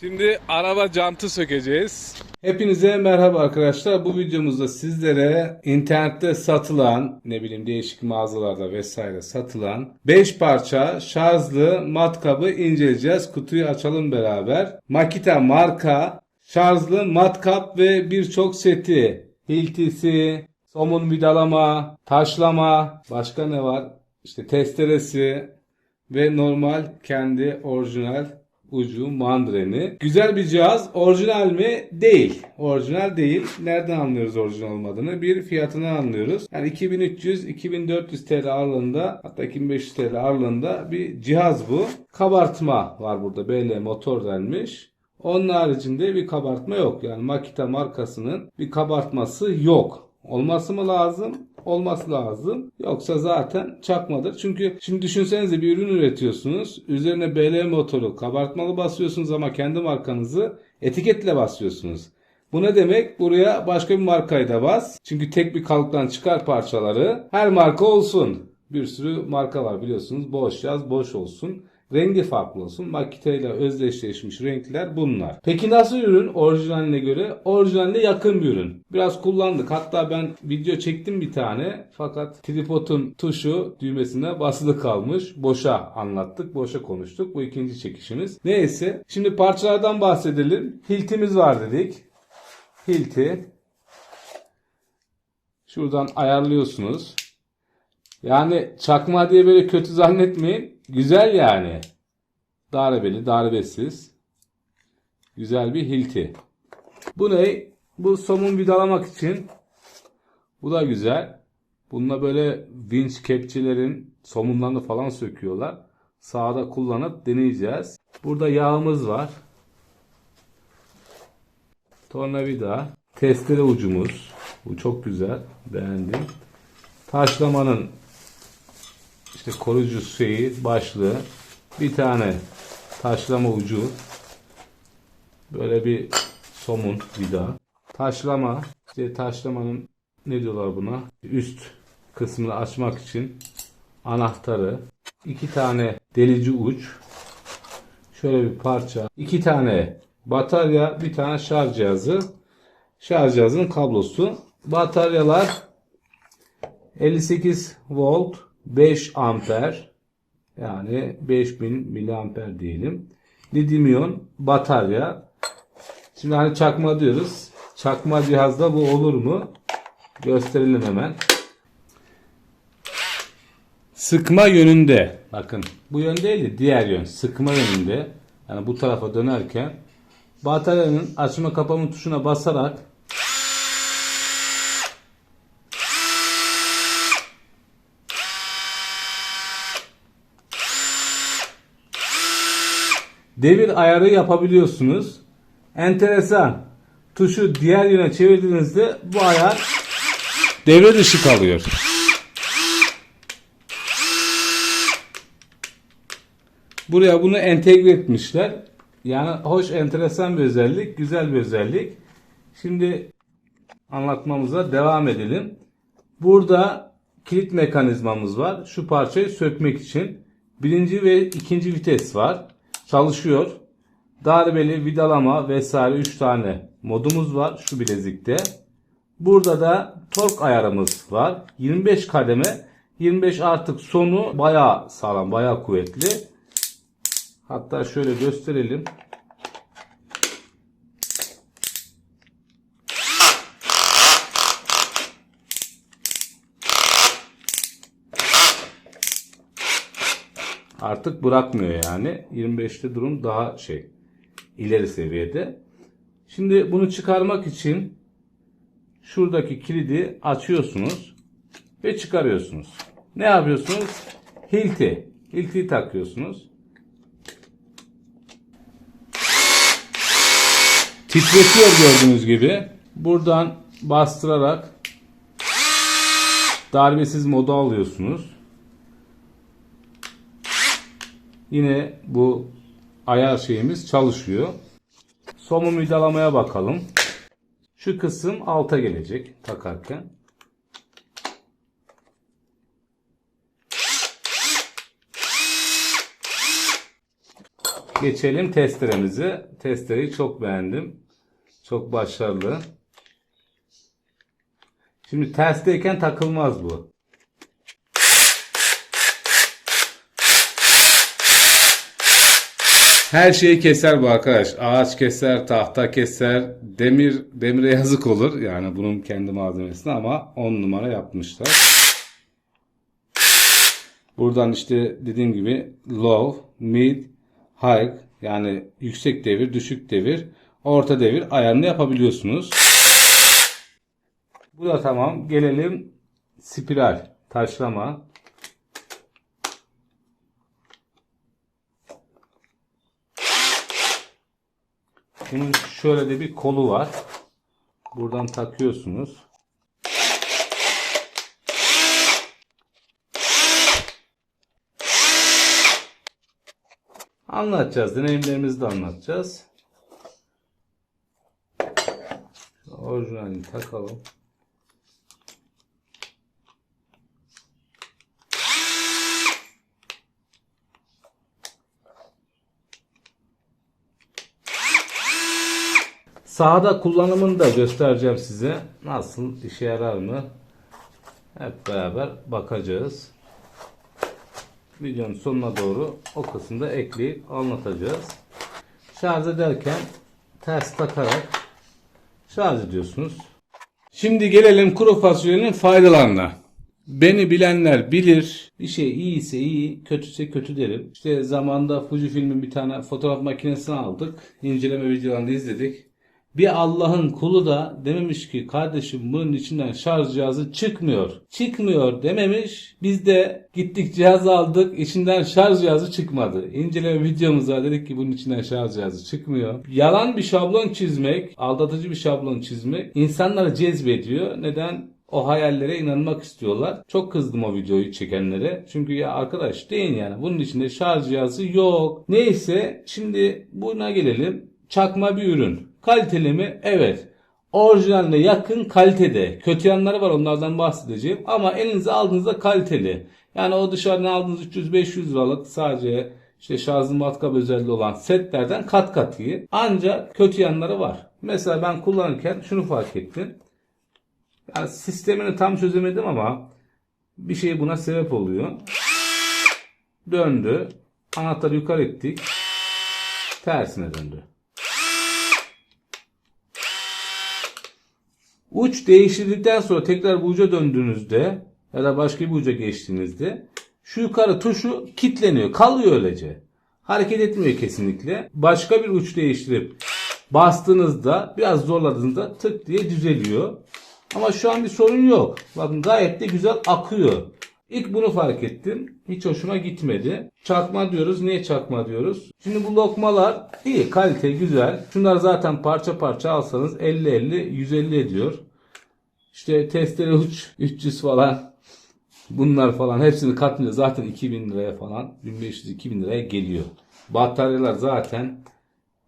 Şimdi araba jantı sökeceğiz. Hepinize merhaba arkadaşlar. Bu videomuzda sizlere internette satılan, ne bileyim değişik mağazalarda vesaire satılan 5 parça şarjlı matkabı inceleyeceğiz. Kutuyu açalım beraber. Makita marka şarjlı matkap ve birçok seti. Hiltisi, somun vidalama, taşlama, başka ne var? İşte testeresi ve normal kendi orijinal ucu mandreni. Güzel bir cihaz. Orijinal mi? Değil. Orijinal değil. Nereden anlıyoruz orijinal olmadığını? Bir fiyatını anlıyoruz. Yani 2300-2400 TL aralığında hatta 2500 TL aralığında bir cihaz bu. Kabartma var burada. BL motor denmiş. Onun haricinde bir kabartma yok. Yani Makita markasının bir kabartması yok. Olması mı lazım? Olması lazım. Yoksa zaten çakmadır. Çünkü şimdi düşünsenize bir ürün üretiyorsunuz. Üzerine BL motoru kabartmalı basıyorsunuz ama kendi markanızı etiketle basıyorsunuz. Bu ne demek? Buraya başka bir markayı da bas. Çünkü tek bir kalıptan çıkar parçaları. Her marka olsun. Bir sürü marka var biliyorsunuz. Boş yaz boş olsun. Rengi farklı olsun. Makita ile özdeşleşmiş renkler bunlar. Peki nasıl ürün orijinaline göre? Orijinaline yakın bir ürün. Biraz kullandık. Hatta ben video çektim bir tane. Fakat tripodun tuşu düğmesine basılı kalmış. Boşa anlattık. Boşa konuştuk. Bu ikinci çekişimiz. Neyse. Şimdi parçalardan bahsedelim. Hiltimiz var dedik. Hilti. Şuradan ayarlıyorsunuz. Yani çakma diye böyle kötü zannetmeyin. Güzel yani. Darbeli, darbesiz. Güzel bir hilti. Bu ne? Bu somun vidalamak için. Bu da güzel. Bununla böyle vinç kepçelerin somunlarını falan söküyorlar. Sağda kullanıp deneyeceğiz. Burada yağımız var. Tornavida. Testere ucumuz. Bu çok güzel. Beğendim. Taşlamanın işte koruyucu şeyi, başlığı, bir tane taşlama ucu, böyle bir somun vida, taşlama, işte taşlamanın ne diyorlar buna? Üst kısmını açmak için anahtarı, iki tane delici uç, şöyle bir parça, iki tane batarya, bir tane şarj cihazı, şarj cihazının kablosu, bataryalar 58 volt 5 amper yani 5000 miliamper diyelim. Lityum iyon batarya. Şimdi hani çakma diyoruz. Çakma cihazda bu olur mu? Gösterelim hemen. Sıkma yönünde. Bakın bu yön değil de diğer yön. Sıkma yönünde. Yani bu tarafa dönerken bataryanın açma kapama tuşuna basarak devir ayarı yapabiliyorsunuz. Enteresan. Tuşu diğer yöne çevirdiğinizde bu ayar devre dışı kalıyor. Buraya bunu entegre etmişler. Yani hoş enteresan bir özellik, güzel bir özellik. Şimdi anlatmamıza devam edelim. Burada kilit mekanizmamız var. Şu parçayı sökmek için. Birinci ve ikinci vites var çalışıyor. Darbeli, vidalama vesaire 3 tane modumuz var şu bilezikte. Burada da tork ayarımız var. 25 kademe. 25 artık sonu bayağı sağlam, bayağı kuvvetli. Hatta şöyle gösterelim. Artık bırakmıyor yani. 25'te durum daha şey ileri seviyede. Şimdi bunu çıkarmak için şuradaki kilidi açıyorsunuz ve çıkarıyorsunuz. Ne yapıyorsunuz? Hilti. Hilti takıyorsunuz. Titretiyor gördüğünüz gibi. Buradan bastırarak darbesiz modu alıyorsunuz. Yine bu ayar şeyimiz çalışıyor. Somu müdalamaya bakalım. Şu kısım alta gelecek takarken. Geçelim testeremizi. Testereyi çok beğendim. Çok başarılı. Şimdi tersteyken takılmaz bu. Her şeyi keser bu arkadaş. Ağaç keser, tahta keser, demir demire yazık olur. Yani bunun kendi malzemesine ama 10 numara yapmışlar. Buradan işte dediğim gibi low, mid, high yani yüksek devir, düşük devir, orta devir ayarını yapabiliyorsunuz. Bu da tamam. Gelelim spiral, taşlama. Bunun şöyle de bir kolu var. Buradan takıyorsunuz. Anlatacağız. Deneyimlerimizi de anlatacağız. Orijinalini takalım. Sahada kullanımını da göstereceğim size. Nasıl işe yarar mı? Hep beraber bakacağız. Videonun sonuna doğru o kısımda ekleyip anlatacağız. Şarj ederken ters takarak şarj ediyorsunuz. Şimdi gelelim kuru fasulyenin faydalarına. Beni bilenler bilir. Bir şey iyiyse iyi, kötüse kötü derim. İşte zamanda Fujifilm'in bir tane fotoğraf makinesini aldık. İnceleme videolarını izledik. Bir Allah'ın kulu da dememiş ki kardeşim bunun içinden şarj cihazı çıkmıyor. Çıkmıyor dememiş. Biz de gittik cihaz aldık. içinden şarj cihazı çıkmadı. İnceleme videomuzda dedik ki bunun içinden şarj cihazı çıkmıyor. Yalan bir şablon çizmek, aldatıcı bir şablon çizmek insanları cezbediyor. Neden? O hayallere inanmak istiyorlar. Çok kızdım o videoyu çekenlere. Çünkü ya arkadaş deyin yani bunun içinde şarj cihazı yok. Neyse şimdi buna gelelim. Çakma bir ürün. Kaliteli mi? Evet. Orijinaline yakın kalitede. Kötü yanları var onlardan bahsedeceğim. Ama elinize aldığınızda kaliteli. Yani o dışarıdan aldığınız 300-500 liralık sadece işte şarjlı matkap özelliği olan setlerden kat kat iyi. Ancak kötü yanları var. Mesela ben kullanırken şunu fark ettim. Yani sistemini tam çözemedim ama bir şey buna sebep oluyor. Döndü. Anahtarı yukarı ettik. Tersine döndü. Uç değiştirdikten sonra tekrar bu uca döndüğünüzde ya da başka bir uca geçtiğinizde şu yukarı tuşu kilitleniyor. Kalıyor öylece. Hareket etmiyor kesinlikle. Başka bir uç değiştirip bastığınızda biraz zorladığınızda tık diye düzeliyor. Ama şu an bir sorun yok. Bakın gayet de güzel akıyor. İlk bunu fark ettim. Hiç hoşuma gitmedi. Çakma diyoruz. Niye çakma diyoruz? Şimdi bu lokmalar iyi, kalite güzel. Şunlar zaten parça parça alsanız 50-50, 150 ediyor. İşte testere uç 300 falan. Bunlar falan hepsini katınca zaten 2000 liraya falan 1500-2000 liraya geliyor. Bataryalar zaten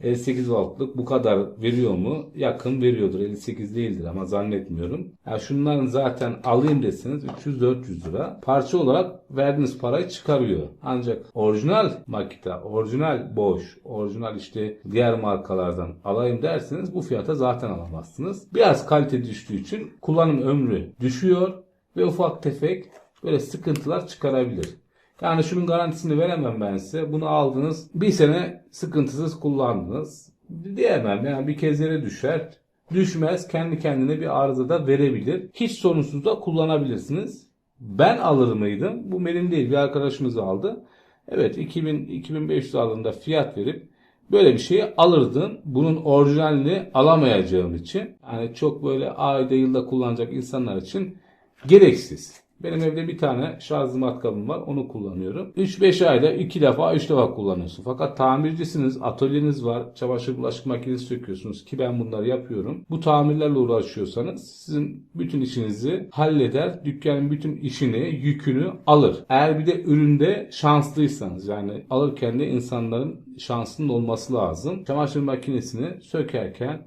58 wattlık bu kadar veriyor mu? Yakın veriyordur. 58 değildir ama zannetmiyorum. Ya şunların zaten alayım deseniz 300-400 lira. Parça olarak verdiğiniz parayı çıkarıyor. Ancak orijinal Makita, orijinal Bosch, orijinal işte diğer markalardan alayım derseniz bu fiyata zaten alamazsınız. Biraz kalite düştüğü için kullanım ömrü düşüyor ve ufak tefek böyle sıkıntılar çıkarabilir. Yani şunun garantisini veremem ben size. Bunu aldınız bir sene sıkıntısız kullandınız. Diyemem yani bir kez yere düşer. Düşmez kendi kendine bir arıza da verebilir. Hiç sorunsuz da kullanabilirsiniz. Ben alır mıydım? Bu benim değil bir arkadaşımız aldı. Evet 2000 2500 aralığında fiyat verip böyle bir şeyi alırdım. Bunun orijinalini alamayacağım için. Yani çok böyle ayda yılda kullanacak insanlar için gereksiz. Benim evde bir tane şarjlı matkabım var. Onu kullanıyorum. 3-5 ayda 2 defa 3 defa kullanıyorsun. Fakat tamircisiniz, atölyeniz var. Çamaşır bulaşık makinesi söküyorsunuz ki ben bunları yapıyorum. Bu tamirlerle uğraşıyorsanız sizin bütün işinizi halleder. Dükkanın bütün işini, yükünü alır. Eğer bir de üründe şanslıysanız yani alırken de insanların şansının olması lazım. Çamaşır makinesini sökerken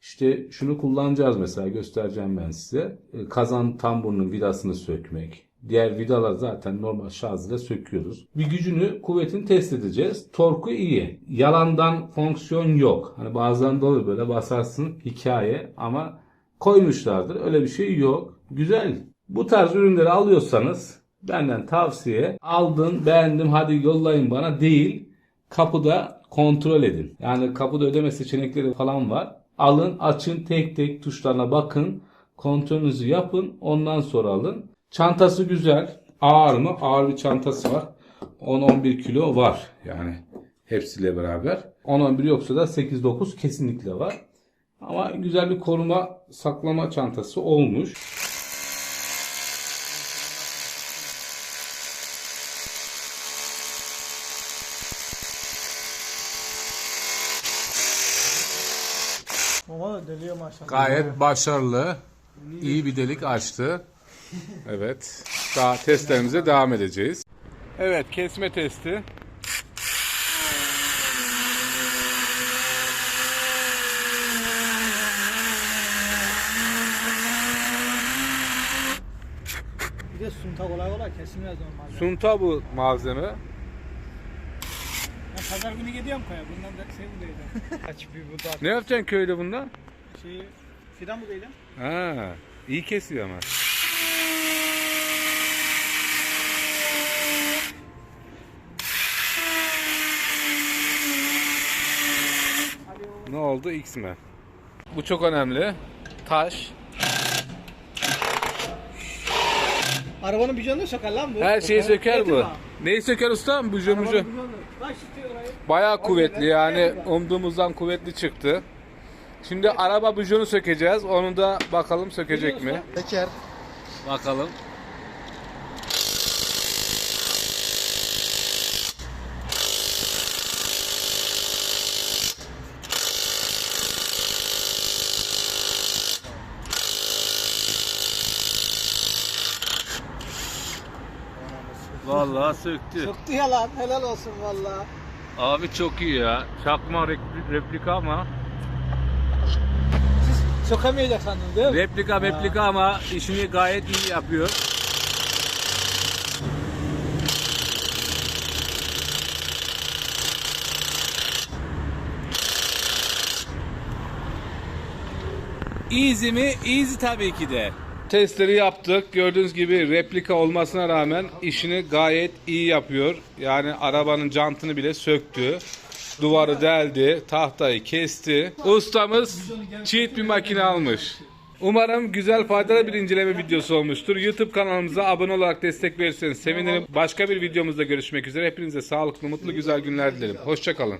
işte şunu kullanacağız mesela göstereceğim ben size. E, Kazan tamburunun vidasını sökmek. Diğer vidalar zaten normal şarjıyla söküyoruz. Bir gücünü, kuvvetini test edeceğiz. Torku iyi. Yalandan fonksiyon yok. Hani bazen olur böyle basarsın hikaye ama koymuşlardır. Öyle bir şey yok. Güzel. Bu tarz ürünleri alıyorsanız benden tavsiye aldın beğendim hadi yollayın bana değil kapıda kontrol edin. Yani kapıda ödeme seçenekleri falan var. Alın açın tek tek tuşlarına bakın kontrolünüzü yapın ondan sonra alın. Çantası güzel. Ağır mı? Ağır bir çantası var. 10-11 kilo var yani hepsiyle beraber. 10-11 yoksa da 8-9 kesinlikle var. Ama güzel bir koruma saklama çantası olmuş. Baba da deliyor maşallah. Gayet başarılı. İyi bir delik açtı. Evet. Daha testlerimize devam edeceğiz. Evet, kesme testi. Bir de sunta kolay kolay kesilmez normalde. Sunta bu malzeme. Ben pazar günü gidiyorum koya. Bundan da şey buradaydı. Kaç bir bu da. Ne yapacaksın köyde bundan? Şeyi fidan buradaydı. Ha, iyi kesiyor ama. Ne oldu? X mi? Bu çok önemli. Taş. Arabanın bijonunu söker lan bu. Her şeyi söker bu. Neyi söker. Kaç tutuyor orayı? Bayağı kuvvetli yani umduğumuzdan kuvvetli çıktı. Şimdi araba bujonu sökeceğiz. Onu da bakalım sökecek mi? Söker. Bakalım. Vallahi söktü. Söktü ya lan. Helal olsun valla. Abi çok iyi ya. Çakma repli- replika ama. Siz sökemeyecek sandınız değil mi? Replika replika ama işini gayet iyi yapıyor. Easy mi? Easy tabii ki de. Testleri yaptık. Gördüğünüz gibi replika olmasına rağmen işini gayet iyi yapıyor. Yani arabanın jantını bile söktü. Duvarı deldi, tahtayı kesti. Ustamız cheat bir makine almış. Umarım güzel faydalı bir inceleme videosu olmuştur. YouTube kanalımıza abone olarak destek verirseniz sevinirim. Başka bir videomuzda görüşmek üzere. Hepinize sağlıklı, mutlu, güzel günler dilerim. Hoşçakalın.